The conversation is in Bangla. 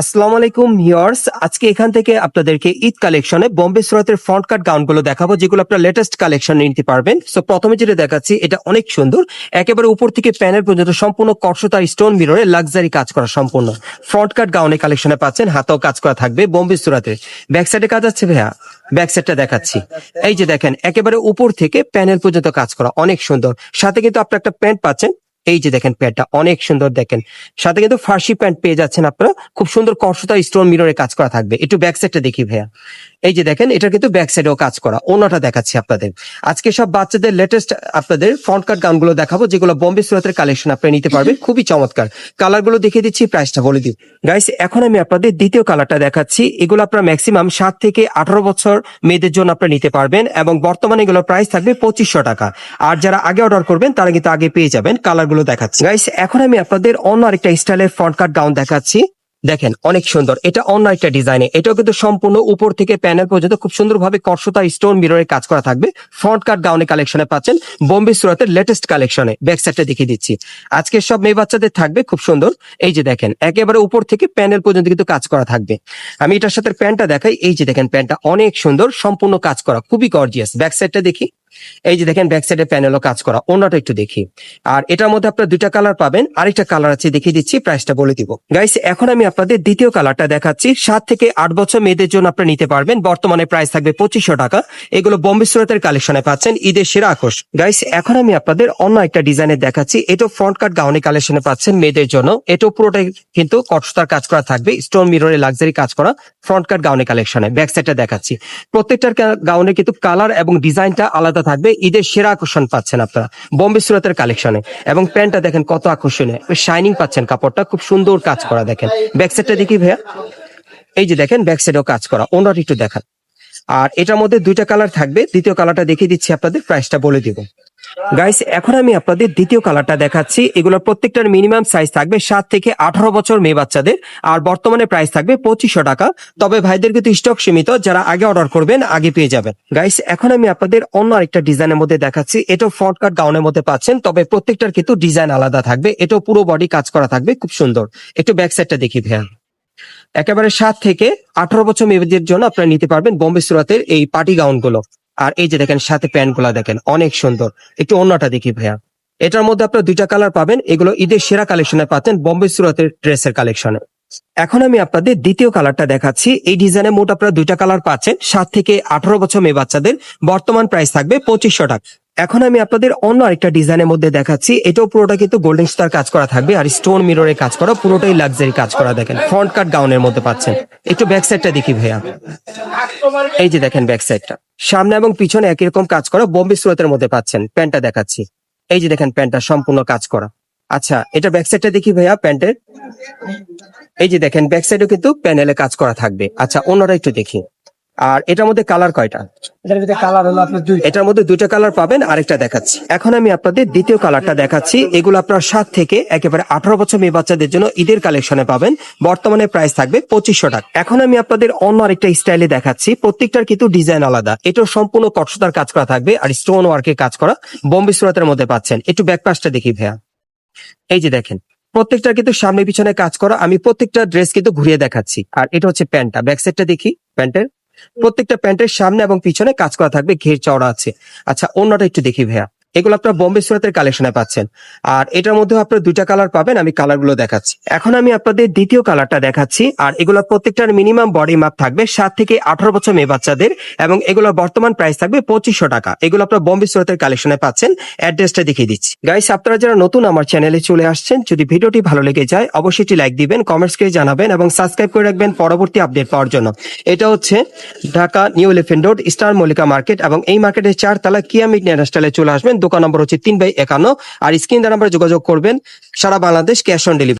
আসসালামু আলাইকুম ভিউয়ার্স। আজকে এখান থেকে আপনাদেরকে ঈদ কালেকশনে বোম্বে সুরাতের ফ্রন্ট কাট গাউনগুলো দেখাবো, যেগুলো আপনার লেটেস্ট কালেকশন নিতে পারবেন। সো প্রথমে যেটা দেখাচ্ছি, এটা অনেক সুন্দর। একেবারে উপর থেকে প্যানেল পর্যন্ত সম্পূর্ণ কর্ষতার স্টোন মিররে লাক্সারি কাজ করা সম্পূর্ণ। ফ্রন্ট কাট গাউনে কালেকশনে পাচ্ছেন, হাতেও কাজ করা থাকবে বোম্বে সুরাতের ব্যাক সাইডে কাজ আছে ভাইয়া? ব্যাক সাইডটা দেখাচ্ছি। এই যে দেখেন, একেবারে উপর থেকে প্যানেল পর্যন্ত কাজ করা, অনেক সুন্দর। সাথে কিন্তু আপনার একটা প্যান্ট পাচ্ছেন এই যে দেখেন প্যান্টটা অনেক সুন্দর দেখেন। সাথে কিন্তু ফার্সি প্যান্ট পেয়ে যাচ্ছেন আপনারা। খুব সুন্দর কর্ষতা স্টোন মিররে কাজ করা থাকবে। একটু ব্যাক সাইডটা দেখি ভাইয়া। এই যে দেখেন এটা কিন্তু ব্যাক সাইডেও কাজ করা। ওনাটা দেখাচ্ছি আপনাদের। আজকে সব বাচ্চাদের লেটেস্ট আপনাদের ফ্রন্ট কাট গাউনগুলো দেখাবো যেগুলো বোম্বে সুরাতের কালেকশন আপনি নিতে পারবেন। খুবই চমৎকার। কালারগুলো দেখিয়ে দিচ্ছি প্রাইসটা বলে দিই। গাইস এখন আমি আপনাদের দ্বিতীয় কালারটা দেখাচ্ছি। এগুলো আপনার ম্যাক্সিমাম সাত থেকে আঠারো বছর মেয়েদের জন্য আপনারা নিতে পারবেন এবং বর্তমানে এগুলোর প্রাইস থাকবে পঁচিশশো টাকা। আর যারা আগে অর্ডার করবেন তারা কিন্তু আগে পেয়ে যাবেন। কালারগুলো দেখাচ্ছি। গাইস এখন আমি আপনাদের অন্য আরেকটা স্টাইলের ফ্রন্ট কাট গাউন দেখাচ্ছি। দেখেন, অনেক সুন্দর। এটা অন্য একটা ডিজাইনে। এটাও কিন্তু সম্পূর্ণ উপর থেকে প্যানেল পর্যন্ত খুব সুন্দরভাবে কর্ষতা স্টোন মিররে কাজ করা থাকবে। ফ্রন্ট কাট গাউনে কালেকশনে পাচ্ছেন বোম্বে সুরাতের লেটেস্ট কালেকশনে। ব্যাক সাইডটা দেখিয়ে দিচ্ছি। আজকে সব মেয়ে বাচ্চাদের থাকবে খুব সুন্দর। এই যে দেখেন, একেবারে উপর থেকে প্যানেল পর্যন্ত কিন্তু কাজ করা থাকবে। আমি এটার সাথে প্যান্টটা দেখাই। এই যে দেখেন, প্যান্টটা অনেক সুন্দর, সম্পূর্ণ কাজ করা। খুবই গর্জিয়াস ব্যাক সাইডটা দেখি। এই যে দেখেন ব্যাক সাইডে প্যানেলও কাজ করা, অন্যটা একটু দেখি। আর এটার মধ্যে আপনার দুইটা কালার পাবেন, আরেকটা কালার আছে, দেখিয়ে দিচ্ছি প্রাইসটা বলে দিব। গাইস এখন আমি আপনাদের দ্বিতীয় কালারটা দেখাচ্ছি, সাত থেকে আট বছর মেয়েদের জন্য আপনারা নিতে পারবেন, বর্তমানে প্রাইস থাকবে পঁচিশশো টাকা। এগুলো বোম্বে সুরতের কালেকশনে পাচ্ছেন, ঈদের সেরা আকর্ষ গাইস এখন আমি আপনাদের অন্য একটা ডিজাইনের দেখাচ্ছি এটা ফ্রন্ট কাট গাউনে কালেকশনে পাচ্ছেন মেয়েদের জন্য। এটাও পুরোটাই কিন্তু কটসতার কাজ করা থাকবে স্টোন মিররে লাক্সারি কাজ করা ফ্রন্ট কাট গাউনে কালেকশনে ব্যাক সাইডটা দেখাচ্ছি। প্রত্যেকটার গাউনে কিন্তু কালার এবং ডিজাইনটা আলাদা থাকবে, ঈদের সেরা আকর্ষণ পাচ্ছেন আপনারা। বম্বে সুরতের কালেকশনে। এবং প্যান্টটা দেখেন কত আকর্ষণীয়। শাইনিং পাচ্ছেন কাপড়টা, খুব সুন্দর কাজ করা দেখেন। ব্যাক সাইডটা দেখি ভাইয়া। এই যে দেখেন ব্যাক সাইডেও কাজ করা। ওনার একটু দেখান। আর এটার মধ্যে দুইটা কালার থাকবে। দ্বিতীয় কালারটা দেখিয়ে দিচ্ছি আপনাদের প্রাইসটা বলে দিব। গাইস এখন আমি আপনাদের দ্বিতীয় কালারটা দেখাচ্ছি। এগুলোর প্রত্যেকটার মিনিমাম সাইজ থাকবে সাত থেকে আঠারো বছর মেয়ে বাচ্চাদের, আর বর্তমানে প্রাইস থাকবে পঁচিশশো টাকা। তবে ভাইদের কিন্তু স্টক সীমিত, যারা আগে অর্ডার করবেন, আগে পেয়ে যাবেন। গাইস এখন আমি আপনাদের অন্য আরেকটা ডিজাইনের মধ্যে দেখাচ্ছি। এটাও ফ্রন্ট কাট গাউনের মধ্যে পাচ্ছেন, তবে প্রত্যেকটার কিন্তু ডিজাইন আলাদা থাকবে। এটাও পুরো বডি কাজ করা থাকবে, খুব সুন্দর। একটু ব্যাক সাইডটা দেখি ভাইয়া। একেবারে সাত থেকে আঠারো বছর মেয়েদের জন্য আপনারা নিতে পারবেন বোম্বে সুরাতের এই পার্টি গাউনগুলো। আর এই যে দেখেন, সাথে প্যান্টগুলা দেখেন, অনেক সুন্দর। একটু অন্যটা দেখি ভাইয়া। এটার মধ্যে আপনার দুইটা কালার পাবেন। এগুলো ঈদের সেরা কালেকশনে পাচ্ছেন বোম্বে সুরতের ড্রেসের কালেকশনে। এখন আমি আপনাদের দ্বিতীয় কালারটা দেখাচ্ছি। এই ডিজাইনে মোট আপনারা দুইটা কালার পাচ্ছেন। সাত থেকে আঠারো বছর মেয়ে বাচ্চাদের। বর্তমান প্রাইস থাকবে পঁচিশশো টাকা। এখন আমি আপনাদের অন্য আরেকটা ডিজাইনের মধ্যে দেখাচ্ছি। এটাও পুরোটা কিন্তু গোল্ডেন স্টার কাজ করা থাকবে, আর স্টোন মিররে কাজ করা, পুরোটাই লাক্সারি কাজ করা দেখেন। ফ্রন্ট কাট গাউনের মধ্যে পাচ্ছেন। একটু ব্যাক সাইডটা দেখি ভাইয়া। এই যে দেখেন ব্যাক সাইডটা সামনে এবং পিছনে একই রকম কাজ করা বোম্বে স্রোতের মধ্যে পাচ্ছেন। প্যান্টটা দেখাচ্ছি। এই যে দেখেন প্যান্টটা সম্পূর্ণ কাজ করা। আচ্ছা এটা ব্যাক সাইডটা দেখি ভাইয়া প্যান্টের এই যে দেখেন ব্যাক সাইডেও কিন্তু প্যানেলে কাজ করা থাকবে। আচ্ছা অন্যরা একটু দেখি। আর এটার মধ্যে কালার কয়টা? এটার ভিতরে কালার হলো আপনার দুই এটার মধ্যে দুইটা কালার পাবেন আরেকটা দেখাচ্ছি। এখন আমি আপনাদের দ্বিতীয় কালারটা দেখাচ্ছি। এগুলো আপনার সাত থেকে একেবারে আঠারো বছর মেয়ে বাচ্চাদের জন্য ঈদের কালেকশনে পাবেন। বর্তমানে প্রাইস থাকবে পঁচিশশো টাকা। এখন আমি আপনাদের অন্য আরেকটা স্টাইলে দেখাচ্ছি। প্রত্যেকটার কিন্তু ডিজাইন আলাদা। এটা সম্পূর্ণ কটসতার কাজ করা থাকবে আর স্টোন ওয়ার্কের কাজ করা। বোম্বে সুরাতের মধ্যে পাচ্ছেন। একটু ব্যাকপাসটা দেখি ভাইয়া। এই যে দেখেন প্রত্যেকটা কিন্তু সামনে পিছনে কাজ করা। আমি প্রত্যেকটা ড্রেস কিন্তু ঘুরিয়ে দেখাচ্ছি। আর এটা হচ্ছে প্যান্টটা। ব্যাক সাইডটা দেখি। প্যান্টের প্রত্যেকটা প্যান্টের সামনে এবং পিছনে কাজ করা থাকবে, ঘের চওড়া আছে। আচ্ছা অন্যটা একটু দেখি ভাইয়া। এগুলো আপনার বোম্বে সুরাতের কালেকশনে পাচ্ছেন। আর এটার মধ্যে আপনার দুইটা কালার পাবেন, আমি কালারগুলো দেখাচ্ছি। এখন আমি আপনাদের দ্বিতীয় কালারটা দেখাচ্ছি, আর এগুলো প্রত্যেকটার মিনিমাম বডি মাপ থাকবে সাত থেকে আঠারো বছর মেয়ে বাচ্চাদের, এবং এগুলোর বর্তমান প্রাইস থাকবে পঁচিশশো টাকা। এগুলো আপনার বোম্বে সুরাতের কালেকশনে পাচ্ছেন অ্যাড্রেসটা দেখিয়ে দিচ্ছি। গাইস আপনারা যারা নতুন আমার চ্যানেলে চলে আসছেন, যদি ভিডিওটি ভালো লেগে যায়, অবশ্যই একটি লাইক দিবেন কমেন্টস করে জানাবেন, এবং সাবস্ক্রাইব করে রাখবেন পরবর্তী আপডেট পাওয়ার জন্য। এটা হচ্ছে Dhaka new elephant road, star Mallika market, এবং এই মার্কেটের চার তালা কিয়ামিক ন্যাশনালে চলে আসবেন। দোকান নম্বর হচ্ছে তিন বাই একান্ন। আর স্ক্রিন নাম্বারে যোগাযোগ করবেন। সারা বাংলাদেশ ক্যাশ অন ডেলিভারি।